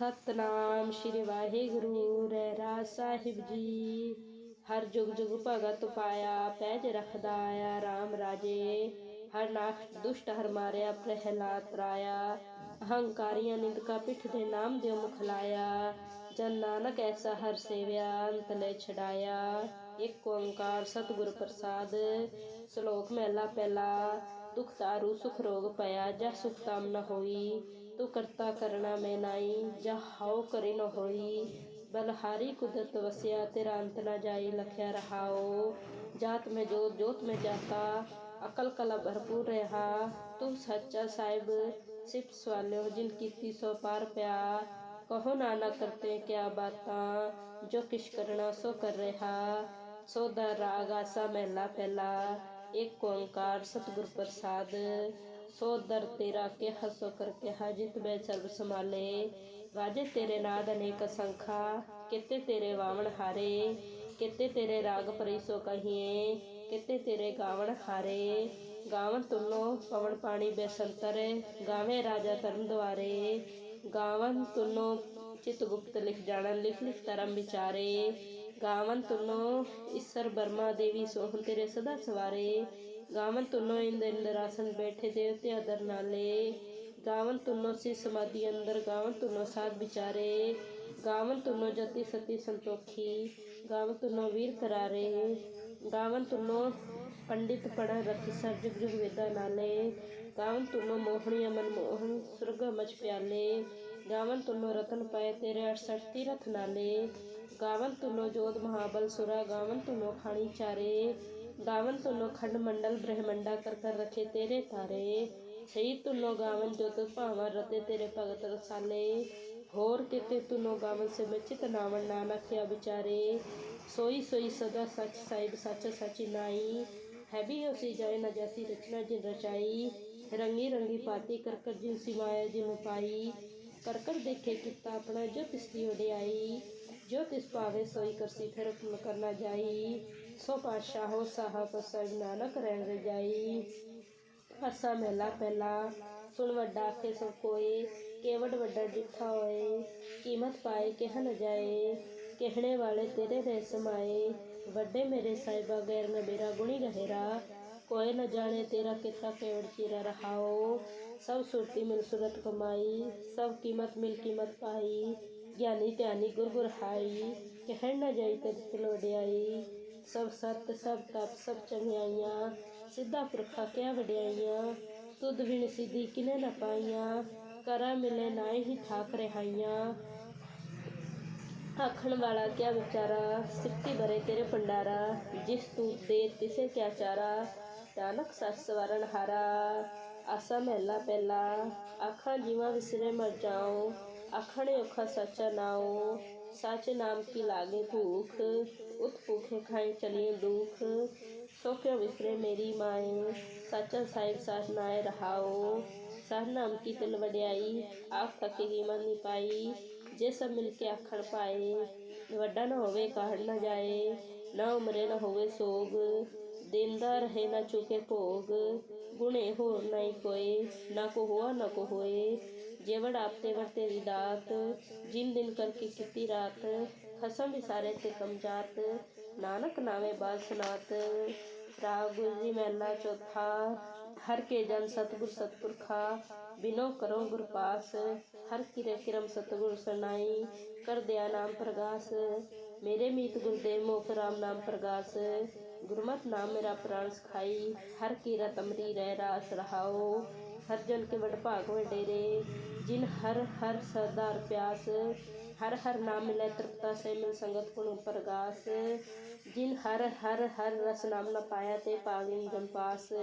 ਸਤਨਾਮ ਸ਼੍ਰੀ ਵਾਹਿਗੁਰੂ ਰਹਿਰਾਜ ਸਾਹਿਬ ਜੀ। ਹਰ ਜੁਗ ਜੁਗ ਭਗਤ ਪਾਇਆ, ਪੈਜ ਰਖਦਾ ਆਇਆ RAM ਰਾਜੇ। ਹਰ ਨਾਖ ਦੁਸ਼ਟ ਹਰ ਮਾਰਿਆ, ਪ੍ਰਹਿਲਾਦ ਤਰਾਇਆ ਅਹੰਕਾਰੀਆਂ ਨਿੰਦਕਾ ਪਿੱਠ ਦੇ ਨਾਮ ਦਿਓ ਮੁਖ ਲਾਇਆ। ਜਨ ਨਾਨਕ ਐਸਾ ਹਰ ਸੇਵਿਆ, ਅੰਤ ਲੈ ਛਡਾਇਆ। ਇੱਕ ਓੰਕਾਰ ਸਤਿਗੁਰ ਪ੍ਰਸਾਦ, ਸ਼ਲੋਕ ਮਹਿਲਾ ਪਹਿਲਾ। ਦੁਖ ਤਾਰੂ ਸੁਖ ਰੋਗ ਪਿਆ ਜਾ ਸੁਖ ਤਾਮ ਨ ਹੋਈ। तो करता करना मैं नाई, जा हाओ करे न होई। बलहारी कुदरत वसिया, तेरा अंत न जाई, लख्या रहाओ। जात में जो, जोत में जाता, अकल कला भरपूर रहा। तू सच्चा साहिब सिप्स वाले हो जिनकी ती सो पार प्या। कहो ना ना करते क्या बात, जो किश करना सो कर रहा। सो दर रागा सा महला पहला एक ओंकार सतगुर प्रसाद। ਸੋ ਦਰ ਤੇਰਾ ਕਿਹਾ, ਸੋ ਕਰ ਕੇ ਹਾਜਿਤ ਬੈ ਸਰਬ ਸਮਾਲੇ ਵਾਜੇ ਤੇਰੇ ਨਾਦ ਅਨੇਕ ਸੰਖਾ, ਕਿਤੇ ਤੇਰੇ ਵਾਵਣ ਹਾਰੇ, ਕਿਤੇ ਤੇਰੇ ਰਾਗ ਪਰਿਸੋ ਕਹੀਏ, ਕਿਤੇ ਤੇਰੇ ਗਾਵਣ ਹਾਰੇ। ਗਾਵਣ ਤੁਲੋ ਪਵਨ ਪਾਣੀ ਬੇਸੰਤਰ, ਗਾਵੇ ਰਾਜਾ ਤਰਨ ਦੁਆਰੇ। ਗਾਵਨ ਤੁਲੋ ਚਿਤ ਗੁਪਤ ਲਿਖ ਜਾਣਨ, ਲਿਖ ਲਿਖ ਧਰਮ ਵਿਚਾਰੇ। ਗਾਵਨ ਤੁਲੋ ਈਸ਼ਰ ਬਰਮਾ ਦੇਵੀ ਸੋਹਣ ਤੇਰੇ ਸਦਾ ਸਵਾਰੇ। ਗਾਵਨ ਤੁਲੋ ਇੰਦ ਇੰਦਰਾਸਨ ਬੈਠੇ ਦੇਵਤੇ ਅਦਰ ਨਾਲੇ ਗਾਵਨ ਤੁਲੋ ਸੀ ਸਮਾਧੀ ਅੰਦਰ ਗਾਵਨ ਤੁਲੋ ਸਾਧ ਵਿਚਾਰੇ ਗਾਵਨ ਤੁਲੋ ਜਤੀ ਸਤੀ ਸੰਤੋਖੀ ਗਾਵਨ ਤੁਲੋ ਵੀਰ ਕਰਾਰੇ ਗਾਵਨ ਤੁਲੋ ਪੰਡਿਤ ਪੜ ਰਖੀ ਸਰ ਜੁਗ ਜੁਗ ਵੇਦਾ ਨਾਲੇ ਗਾਵਨ ਤੁਲੋ ਮੋਹਣੀ ਅਮਨ ਮੋਹਨ ਸੁਰਗ ਮਚ ਪਿਆਲੇ ਗਾਵਨ ਤੁਲੋ ਰਤਨ ਪਏ ਤੇਰੇ 68 ਤੀਰਥ ਨਾਲੇ ਗਾਵਨ ਤੁਲੋ ਜੋਤ ਮਹਾਬਲ ਸੁਰਾ ਗਾਵਨ ਤੁਲੋ ਖਾਣੀ ਚਾਰੇ ਗਾਵਨ ਤੁਲੋ ਖੰਡ ਮੰਡਲ ਬ੍ਰਹਮੰਡਾ ਕਰ ਕਰ ਰਖੇ ਤੇਰੇ ਤਾਰੇ। ਸਹੀ ਤੁਲੋ ਗਾਵਨ ਜੋ ਤੁ ਭਾਵਾਂ ਰਤੇ ਤੇਰੇ ਭਗਤ ਰਸਾਲੇ। ਹੋਰ ਕਿਤੇ ਤੁਲੋ ਗਾਵਨ ਸੇ ਮਚਿਤ ਨਾਵਣ ਨਾਨਕ ਕਿਆ ਵਿਚਾਰੇ। ਸੋਈ ਸੋਈ ਸਦਾ ਸੱਚ ਸਾਹਿਬ ਸੱਚ ਸੱਚ ਨਾਈ। ਹੈ ਵੀ ਉਸੀ ਜਾਏ ਨ ਜੈਸੀ ਰਚਨਾ ਜਿਨ ਰਚਾਈ। ਰੰਗੀ ਰੰਗੀ ਪਾਤੀ ਕਰ ਕਰ ਜਿਨ ਸਿਵਾਇਆ ਜਿਨ ਪਾਈ। ਕਰ ਦੇਖੇ ਕੀਤਾ ਆਪਣਾ ਜੋ ਤਿਸ ਦੀ ਜੋ ਤਿਸ ਭਾਵੇ ਸੋਈ ਕਰਸੀ ਫਿਰ ਕਰਨਾ ਜਾਈ। ਸੋ ਪਾਤਸ਼ਾਹੋ ਸਾਹਿਬ ਸਭ ਨਾਨਕ ਰਹਿ ਰਜਾਈ। ਅਸਾ ਮਹਿਲਾ ਪਹਿਲਾ, ਸੁਣ ਵੱਡਾ ਆਖੇ ਸਭ ਕੋਏ ਕੇਵੜ ਵੱਡਾ ਡਿਠਾ ਹੋਏ, ਕੀਮਤ ਪਾਏ ਕਿਹ ਨ ਜਾਏ ਕਹਿਣੇ ਵਾਲੇ ਤੇਰੇ ਰਹਿ ਸਮਾਏ ਵੱਡੇ ਮੇਰੇ ਸਾਹਿਬਾ ਗੈਰ ਨ ਮੇਰਾ ਗੁਣੀ ਗਹਿਰਾ ਕੋਈ ਨ ਜਾਣੇ ਤੇਰਾ ਕਿਤਾ ਕੇਵੜ ਚੀਰਾ ਰਹਾਓ। ਸਭ ਸੁਰਤੀ ਮਿਲ ਸੁਰਤ ਕਮਾਈ, ਸਭ ਕੀਮਤ ਮਿਲ ਕੀਮਤ ਪਾਈ, ਗਿਆਨੀ ਧਿਆਨੀ ਗੁਰ ਗੁਰ ਹਾਈ, ਕਹਿਣ ਨ ਜਾਈ ਤੇ ਤਲੋੜਿਆਈ ਸਭ ਸਤ ਸਭ ਤਪ ਸਭ ਚੰਗਿਆਈਆਂ ਸਿੱਧਾ ਪੁਰਖਾ ਕਿਆ ਵਡਿਆਈਆਂ ਤੁਧ ਵਿਣ ਸਿੱਧੀ ਕਿਨੇ ਨ ਪਾਈਆਂ ਕਰਾ ਮਿਲੇ ਨਾਏ ਹੀ ਠਾਕ ਰਹਾਈਆਂ ਆਖਣ ਵਾਲਾ ਕਿਆ ਵਿਚਾਰਾ ਸਿੱਤੀ ਬਰੇ ਤੇਰੇ ਭੰਡਾਰਾ ਜਿਸ ਤੂੰ ਦੇ ਤਿਸੇ ਕਿਆ ਚਾਰਾ ਨਾਨਕ ਸੱਚ ਸਵਰਨ ਹਾਰਾ ਆਸਾ ਮਹਿਲਾ ਪਹਿਲਾ ਆਖਾਂ ਜੀਵਾਂ ਵਿਸਰੇ ਮਰ ਜਾਓ ਆਖਣੇ ਔਖਾ ਸੱਚਾ ਨਾਉ ਸੱਚ ਨਾਮ ਕੀ ਲਾਗੇ ਭੂਖ ਉਤ ਭੂਖੇ ਖਾਏ ਚਲੀਏ ਦੁਖ। ਸੋ ਕਿਉ ਵਿਸਰੇ ਮੇਰੀ ਮਾਏ, ਸੱਚਾ ਸਾਹਿਬ ਸਾਥ ਨਾਏ ਰਹਾਓ। ਸਰ ਨਾਮ ਕੀ ਤਿਲ ਵਡਿਆਈ ਆਖ ਥਕੇ ਕੀ ਨਹੀਂ ਪਾਈ। ਜੇ ਸਭ ਮਿਲ ਕੇ ਆਖਣ ਪਾਏ, ਵੱਡਾ ਨਾ ਹੋਵੇ ਕਾਹੜ ਨਾ ਜਾਏ। ਨਾ ਉਮਰੇ ਨਾ ਹੋਵੇ ਸੋਗ ਦਿੰਦਾ ਰਹੇ ਨਾ ਚੁਕੇ ਭੋਗ। ਗੁਣੇ ਹੋਰ ਨਹੀਂ ਕੋਏ ਨਾ ਕੋ ਹੋਆ ਨਾ ਕੋ ਹੋਏ। ਜੇਵੜ ਆਪਤੇ ਵਰਤੇ ਦੀ ਦਾਤ ਜਿਨ ਦਿਨ ਕਰਕੇ ਕੀਤੀ ਰਾਤ ਖਸਮ ਵਿਸਾਰੇ ਤੇ ਕਮਜਾਤ ਨਾਨਕ ਨਾਵੇਂ ਬਾਦ ਸੁਨਾਤ ਰਾਗ ਗੁਰੂ ਜੀ ਮਹਿਲਾ ਚੌਥਾ ਹਰ ਕੇ ਜਨ ਸਤਿਗੁਰ ਸਤਪੁਰਖਾ ਬਿਨੋ ਕਰੋ ਗੁਰ ਪਾਸ ਹਰ ਕਿਰੇ ਕਿਰਮ ਸਤਿਗੁਰ ਸਰਨਾਈ ਕਰ ਦਿਆ ਨਾਮ ਪ੍ਰਗਾਸ ਮੇਰੇ ਮੀਤ ਗੁਰਦੇਵ ਮੋਖ ਰਾਮ ਨਾਮ ਪ੍ਰਗਾਸ ਗੁਰਮਤਿ ਨਾਮ ਮੇਰਾ ਪ੍ਰਾਣ ਸਖਾਈ ਹਰ ਕੀ ਰਤਮਰੀ ਰਹਿ ਰਾਸ ਰਹਾਓ ਹਰ ਜਨ ਕੇ ਵਡ ਭਾਗ ਵਡੇਰੇ ਜਿਨ ਹਰ ਹਰ ਸਰਦਾਰ ਪਿਆਸ ਹਰ ਹਰ ਨਾਮ ਮਿਲੇ ਤ੍ਰਿਪਤਾ ਸੇ ਮਿਲ ਸੰਗਤ ਗੁਣ ਪ੍ਰਗਾਸ ਜਿਨ ਹਰ ਹਰ ਹਰ ਰਸ ਨਾਮ ਨ ਪਾਇਆ ਤੇ ਪਾਗਿਨ ਜਨ ਪਾਸ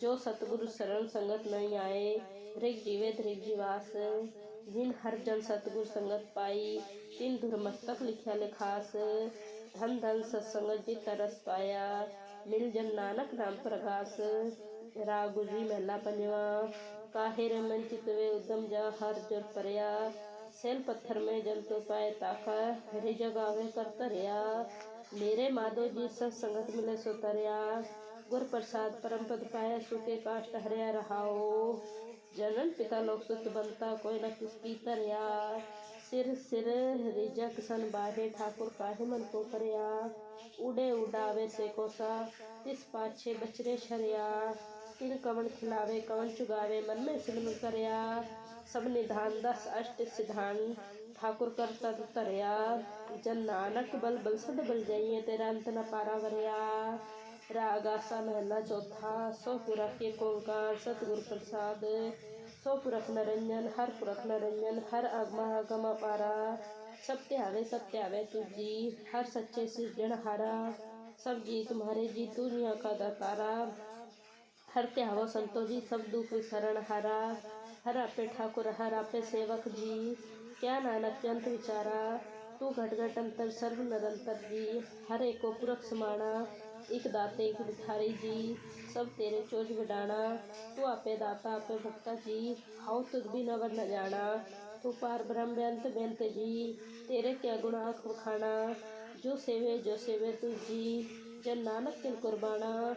ਜੋ ਸਤਿਗੁਰੂ ਸਰਣ ਸੰਗਤ ਨਹੀਂ ਆਏ ਰਿਗ ਜੀਵੇ ਧ੍ਰਿਗ ਜੀਵਾਸ ਜਿਨ ਹਰ ਜਨ ਸਤਿਗੁਰ ਸੰਗਤ ਪਾਈ ਤਿਨ ਧੁਰ ਮਸਤਕ ਲਿਖਿਆ ਲਿਖਾਸ ਧਨ ਧਨ ਸਤਸੰਗਤ ਜੀ ਤਰਸ ਪਾਇਆ ਮਿਲ ਜਨ रागुजी महला पंजवा काहिर मन चितवे उदम जा, हर जुर परया। सेल पत्थर में जल तो पाए ताका, हरी जगावे कर तरिया मेरे माधो जी सब संगत मिले सो तरिया। गुर प्रसाद परम पद पाए सुखे काष्ट हरिया रहाओ। जनन पिता लोक सुख बनता, कोई न किसकी तरिया। सिर सिर रिजक सन बाहे, ठाकुर काहे मन को करया। उड़े उड़ावे से कोसा, तिस पाछे बचरे शरिया। किन कवन खिलावे, कवन चुगावे, मन में सिलम करया। सब निधान दस, अष्ट सिद्धान ठाकुर कर तद तरया। जन नानक बल बल सद बल जाइए, तेरा अंत न पारा वरया। रागा सा महला चौथा, सौ पुरख के कोंकार सतगुर प्रसाद। सौ पुरख नरंजन, हर पुरख नरंजन, हर आगमा आगमा पारा। सब त्यावे सब त्यावे तुझी, हर सच्चे सृजन हारा। सब जी तुम्हारे जी तू का दातारा हर त्यावो संतो जी सब दुख विसरण, हरा, हर आपे ठाकुर, हर आपे सेवक जी। क्या नानक जंत विचारा, तू घट घट अंतर, सर्व निरंतर जी। हर एको पुरख समाना, एक दाते, एक बिठारी जी। सब तेरे चोज बिडाना, तू आपे दाता, आपे भक्ता जी। हाउ तुझ भी नवर न जाना, तू पार ब्रह्म बेअंत बेअंत जी। तेरे क्या गुण आँख बखाना, जो सेवे जो सेवे तुझ जी। जन नानक किन कुर्बाना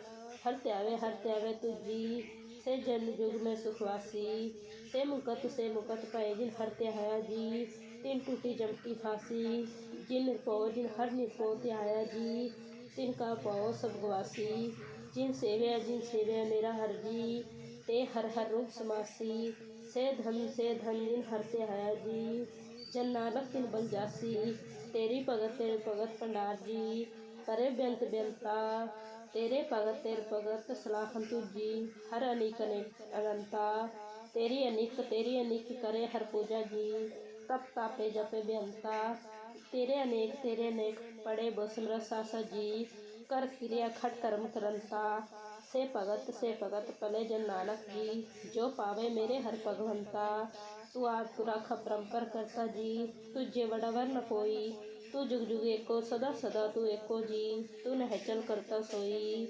हर त्यावे हर त्यावे तुझी। से जन युग में सुखवासी, से मुकत से मुकत पाए जिन हर त्याया जी तिन टूटी जमती फांसी, जिन पो जिन हर निपो त्याया जी तिन का पाओ सब गवासी, जिन सेव्या जिन सेव्या मेरा हर जी। ते हर हर रूप समासी, से धन से धन जिन हर त्याया जी जन नानक तिन बल जासी, तेरी भगत, तेरे भगत भंडार जी। करे बेअंत बेअंता तेरे भगत तेरे भगत सलाहन तुझी हर अनिक अनंता। तेरी अनिक तेरी अनिक करे हर पूजा जी तप तापे जपे बेअंता। तेरे अनेक तेरे अनेक पड़े बसम रसासा जी कर क्रिया खट कर्म करंता से भगत से भगत पले जन नानक जी जो पावे मेरे हर भगवंता। तू आप तू राख परंपर करता जी तुझे वडवर न कोई। तू जुग जुग एको सदा सदा तू एको जी। तू नहचल करता सोई,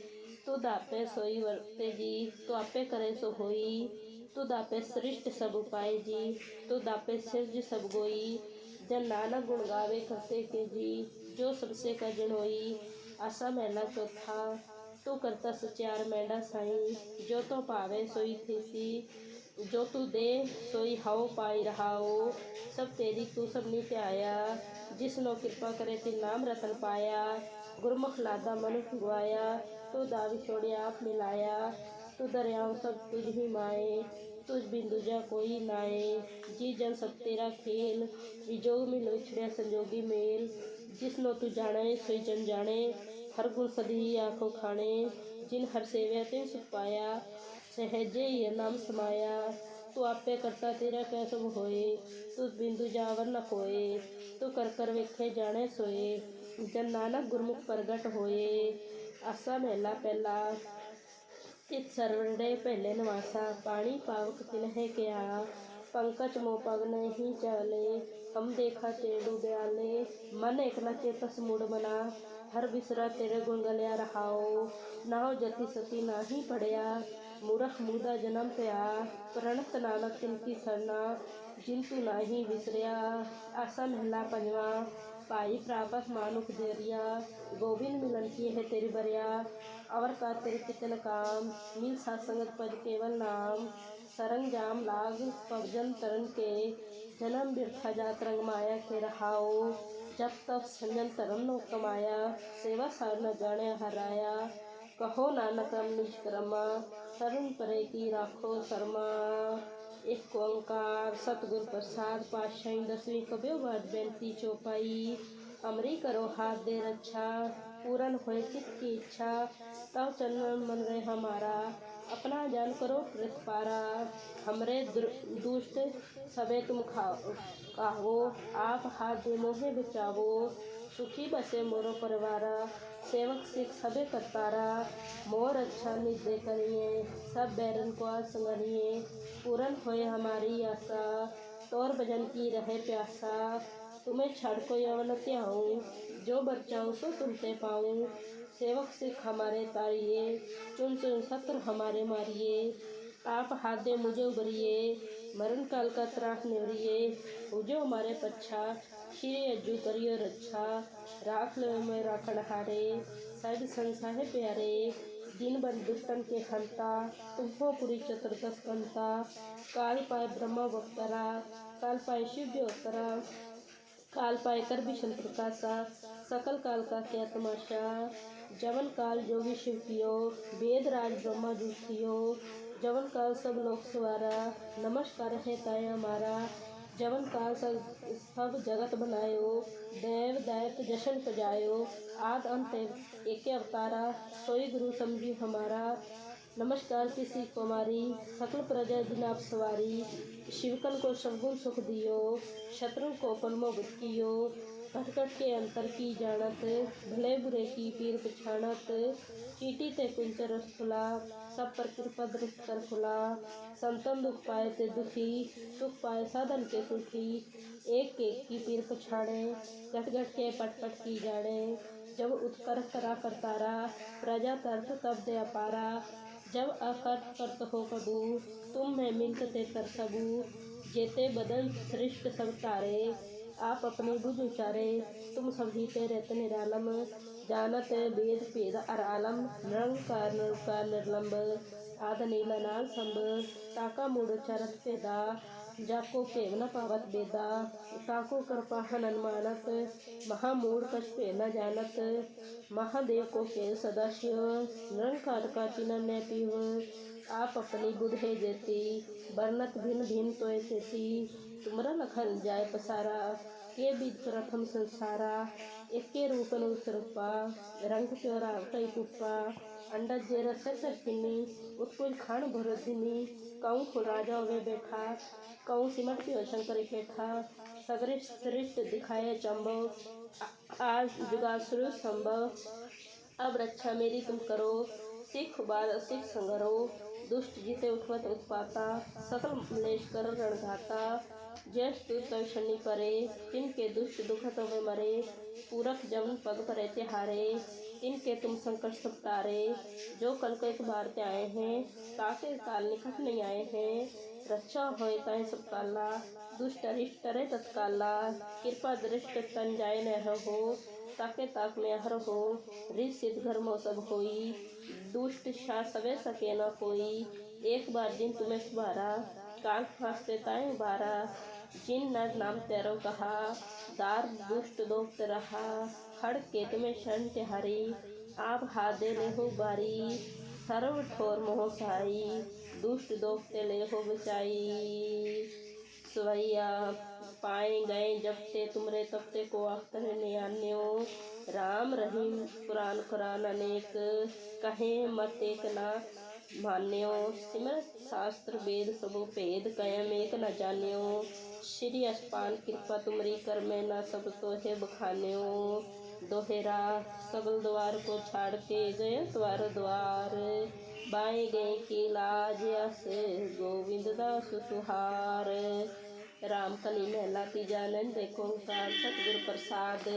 तू दापे सोई वर्ते जी। तू आपे करे सो होई, तू दापे सृष्ट सब उपाय जी। तू दापे सिरज सब गोई, जन नानक गुण गावे करते के जी। जो सबसे का जन होई, आसा महला चौथा। तू करता सचार मैंडा साई, जो तो पावे सोई थी सी जो तू दे, सोई हाओ, पाई रहाओ। सब तेरी, तू सब नीत आया जिसनो कृपा करे, ती नाम रतन पाया। गुरमुख लादा मनुख गवाया तू दावी छोड़े, आप मिलाया। तू दरियाओं सब तुझ ही माए। तुझ बिन दूजा कोई नाए। जी जन सब तेरा खेल। विजोग मिल विछड़िया संजोगी मेल। जिसनो तू जाने, सोई जन जाने। हर गुण सदी आँखों खाने। जिन हर सेव्या ते सुख पाया। ਸਹਿਜੇ ਹੀ ਨਾਮ ਸਮਾਇਆ। ਤੂੰ ਆਪੇ ਕਰਤਾ ਤੇਰਾ ਕਹਿ ਸਭ ਹੋਏ? ਤੂੰ ਬਿੰਦੂ ਜਾਵਰ ਨ ਕੋਏ ਤੂੰ ਕਰ ਕਰ ਵੇਖੇ ਜਾਣੇ ਸੋਏ। ਜਨ ਨਾਨਕ ਗੁਰਮੁਖ ਪ੍ਰਗਟ ਹੋਏ। ਆਸਾ ਮਹਿਲਾ ਪਹਿਲਾ। ਤਿਤ ਸਰਵੜੇ ਪਹਿਲੇ ਨਿਵਾਸਾ। ਪਾਣੀ ਪਾਵਕ ਤਿਨਹਿ ਕਿਆ। ਪੰਕਜ ਮੋ ਪਗ ਹੀ ਚਾਲੇ। ਹਮ ਦੇਖਾ ਤੇ ਡੁਬਿਆਲੇ। ਮਨ ਇਕ ਨਾ ਚੇਤਸ ਮੂੜ ਬਨਾ ਹਰ ਬਿਸਰਾ ਤੇਰੇ ਗੁਣ ਗਲਿਆ ਰਹਾਓ ਨਾਉ ਜਤੀ ਸਤੀ ਨਾਹੀ ਪੜਿਆ। मूर्ख मुदा जन्म पया प्रणत नानक तिन की सरना जिन तू नाही विसरिया आसन हला पंजवा, पाई प्रापत मानुख देरिया, गोविंद मिलन की है तेरी बरिया, अवर का तेरे कितन काम मिल सत्संगत पद केवल नाम, सरंग जाम लाग पवजन तरन के, जन्म बिरखा जात रंग माया के रहाओ जब तब संजन तरन नो कमाया, सेवा सार न जाने हराया, कहो नानक निष्क्रमा शरण परे की राखो शर्मा। एक ओंकार, सतगुर प्रसाद पातशाही दसवीं कब्यो बार बेनती चौपाई। अमरी करो हाथ दे रक्षा पूरन होए चित्त की इच्छा। तब चंदन मन रहे हमारा, अपना जान करो पारा। हमरे दुष्ट सबे तुम खाओ काहो, आप हाथ दे मोहे बचावो। सुखी बसे मोरो परिवारा, सेवक सिख सबे करतारा। मोर अच्छा निदे करिए, सब बैरन को संगरिए। पूरन होए हमारी आशा, तोर भजन की रहे प्यासा। तुम्हें छड़ को यवन त्याऊँ, जो बचाऊँ सो तुमसे पाऊँ। सेवक सिख हमारे तारिए, चुन चुन सत्र हमारे मारिए। आप हाथ दे मुझे उबरिए मरण काल का त्राह निवरिए। मुझे हमारे पच्छा श्री अज्जू करियो रक्षा राख लो मैं राखण हारे। साइड संसार प्यारे। दिन बन दुष्टन के हंता तुम्हो पुरी चतुर्दश कंता। काल पाए ब्रह्म वक्तरा। काल पाए शिव ज्योतरा काल पाए कर विष्णु प्रकाशा सकल काल का क्या तमाशा। जवन काल जोगी शिव कियो। वेद राज ब्रह्मा जूठियो जवन काल सब लोक सवारा। नमस्कार है ताय हमारा जवन काल सब जगत बनायो, देव दैत जशन सजायो, आद अंत एक अवतारा, सोई गुरु समझी हमारा। नमस्कार किसी कुमारी सकल प्रजा दिन आप सवारी। शिवकन को सबगुण सुख दियो, शत्रु को पलमो कियो। घटघट के अंतर की जानत भले बुरे की पीर पछाणत, चीटी ते कुंचर खुला, सब पर कृपा दृष्ट कर खुला। संतन दुख पाए ते दुखी, सुख पाए साधन के सुखी। एक एक की पीर पछाड़े घट घट के पट पट की जाने जब उत्कर करा करतारा प्रजा तर्थ तब दे अपारा जब अकर्त करत हो कबू, तुम मैं मिलते कर सबू जेते बदन सृष्ट सब तारे आप अपने बुझ उचारे तुम सब जीते रहते निरालम, जानत वेद भेद अर आलम निरंकार निरंकार निर्लंब, आद नीला नाल संभ ताका मूड चरत पेदा, जाको पेव न पावत बेदा, ताको कृपा हनन मानत महामूड कछ पे न जानत, महादेव को के सदाशिव निरंकार का चिन्ह न पीव, आप अपनी बुधे जेती बरनत भिन्न भिन्न तोय तेती तुमरा लखन जाय पसारा। के विद प्रथम संसारा। एके रूप रूपा रंग चोरा कई कुप्पा अंडा जेरा सर सर किन्नी। उत्कुल खान भर दिनी कहूँ खुल राजा वे बैठा। कहूँ सिमट पियो शंकर बैठा। सगरे श्रेष्ठ दिखाए चंबो। आज जुगासुर संभव अब रक्षा मेरी तुम करो। सिख बाल सिख संगरो। दुष्ट जीते उठवत उत्पाता। सकल मलेश कर रणघाता। जय तू शनि परे तिनके दुष्ट दुखत में मरे, पूरक जवन पग परे ते हारे, इनके तुम संकट सब तारे, जो कल को एक बार ते आए हैं ताके काल निकट नहीं आए हैं, रक्षा होए ताए सब काला, दुष्ट अरिष्ट करे तत्काला, कृपा दृष्ट तन जाए न हो ताके ताक में हर हो रिद सिद्ध घर मो सब होई, दुष्ट शा सवे सके न कोई, एक बार दिन तुम्हें सुधारा काल फास्ते ताए उबारा जिन नर नाम तेरो कहा, दार दुष्ट दोस्त रहा, खड़ के तुम्हें शरण तिहारी, आप हादे ले हो बारी, सर्व ठोर मोह साई दुष्ट दोस्ते ले हो बचाई। सवैया, पाए गए जब ते तुमरे तब ते को अख्तर नियान्यो, राम रहीम कुरान कुरान अनेक, कहे मत एक ना मान्यो, सिमरत शास्त्र वेद सबो भेद कयम एक न जान्यो। श्री अस्पान कृपा तुमरी कर में न सब तो है बखान्यो दोहरा सबल द्वार को छाड़ के गए द्वार द्वार। बाएँ गए की लाज अस गोविंद दास सुहार। राम कली महला तीजा नंद ओंकार सतगुरु प्रसाद।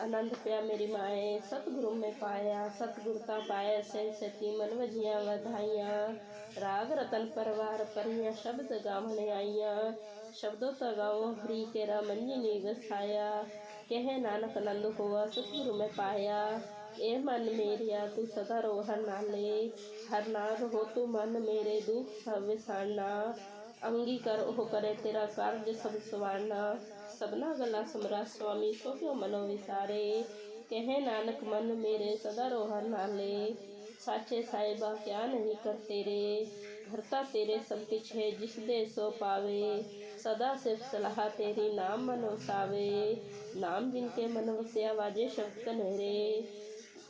आनंद पिया मेरी माए, सतगुरु में पाया, सतगुरु का पाया से सती मन वजिया वधाइया। राग रतन परवार परिया शब्द गावन आइया। शब्दों का गाओ हरी तेरा मंजी ने वसाया कह नानक नंद हुआ सतगुरु में पाया। ए मन मेरिया, तू सदा रो हर नाले हर नाग हो तू मन मेरे दुख सब विसारना अंगी कर, ओह करे तेरा कार्य सब सवारना। सबना गला समरा स्वामी सो क्यों मनो विसारे। कहे नानक, मन मेरे सदा रोहर नाले साचे साहिबा, क्या नहीं करते रे भरता तेरे सब कुछ है जिस दे सो पावे सदा सिर्फ़ सलाह तेरी नाम मनो सावे नाम जिनके मन वस्या वाजे शब्द कन्हरे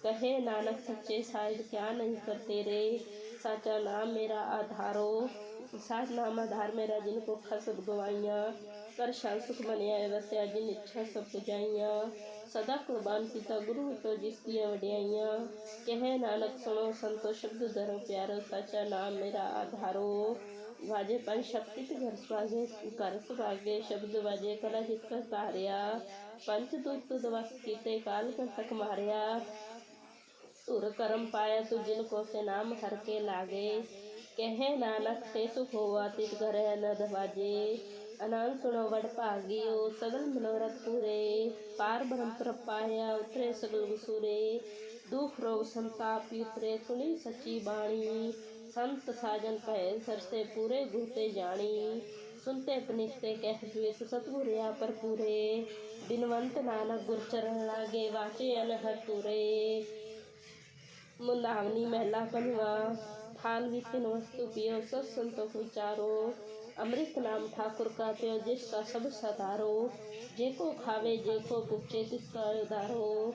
कहे नानक सच्चे साहिब क्या नहीं करते रे साचा नाम मेरा आधारो साथ नाम आधार मेरा जिनको खसब गवाइयाँ कर शाल सुख मनिया वस्या जिन इच्छा सब पुजाइयाँ सदा कुर्बान पिता गुरु तो जिसकी वड्याइयाँ कह नानक सुनो संतो शब्द धरो प्यारो साचा नाम मेरा आधारो वाजे पर शक्ति घर स्वागे कर घर्षवाजे शब्द वाजे, कला हिस्सा सहार्या पंच दूत दवा कीते, काल कर तक मारिया। सुर कर्म पाया तू जिन को से नाम हर के लागे। कहे नानक से सुख होवा तित घर है न दवाजे अनान सुनो वड भागियो, सगल मनोरथ पूरे। पार ब्रह्म प्रपाया, उतरे सगल गुसूरे दुख रोग संताप उतरे, सुनी सच्ची बाणी। संत साजन पै सर से पूरे गुरते जानी। सुनते पनिशते कह हुए सतगुर या पर पूरे। बिनवंत नानक गुरचरण लागे, वाचे अनहर पूरे। मुंदावनी महला पनवा थाल विपिन वस्तु पियो, सब संतों को विचारो अमृत नाम ठाकुर का प्यो जिसका सब सधारो। जे को खावे, जे को पुछे तिसका उदारो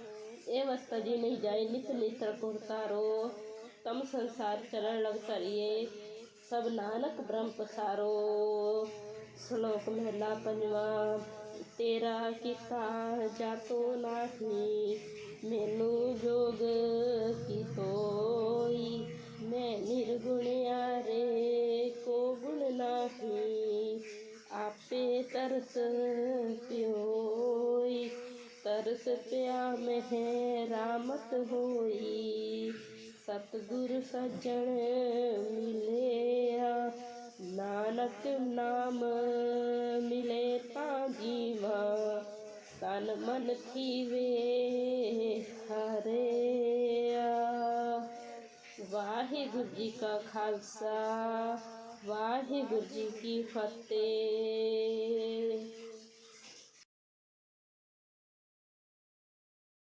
ए वस्ता जी नहीं जाए, नित नित्र कुरतारो तम संसार चरण लग तरिए सब नानक ब्रह्म पसारो। श्लोक महला पंजवा तेरा किता जातो नाही मैनू जोग की तोई। मैं निर्गुणिया रे को गुण नाही। आपे तरस प्योई। तरस प्या में रामत होई। सतगुरु सज्जन मिले नानक नाम मिले पाजीवा। तन मन थी वे हरे वाहेगुरु जी का खालसा, वाहेगुरु जी की फतेह।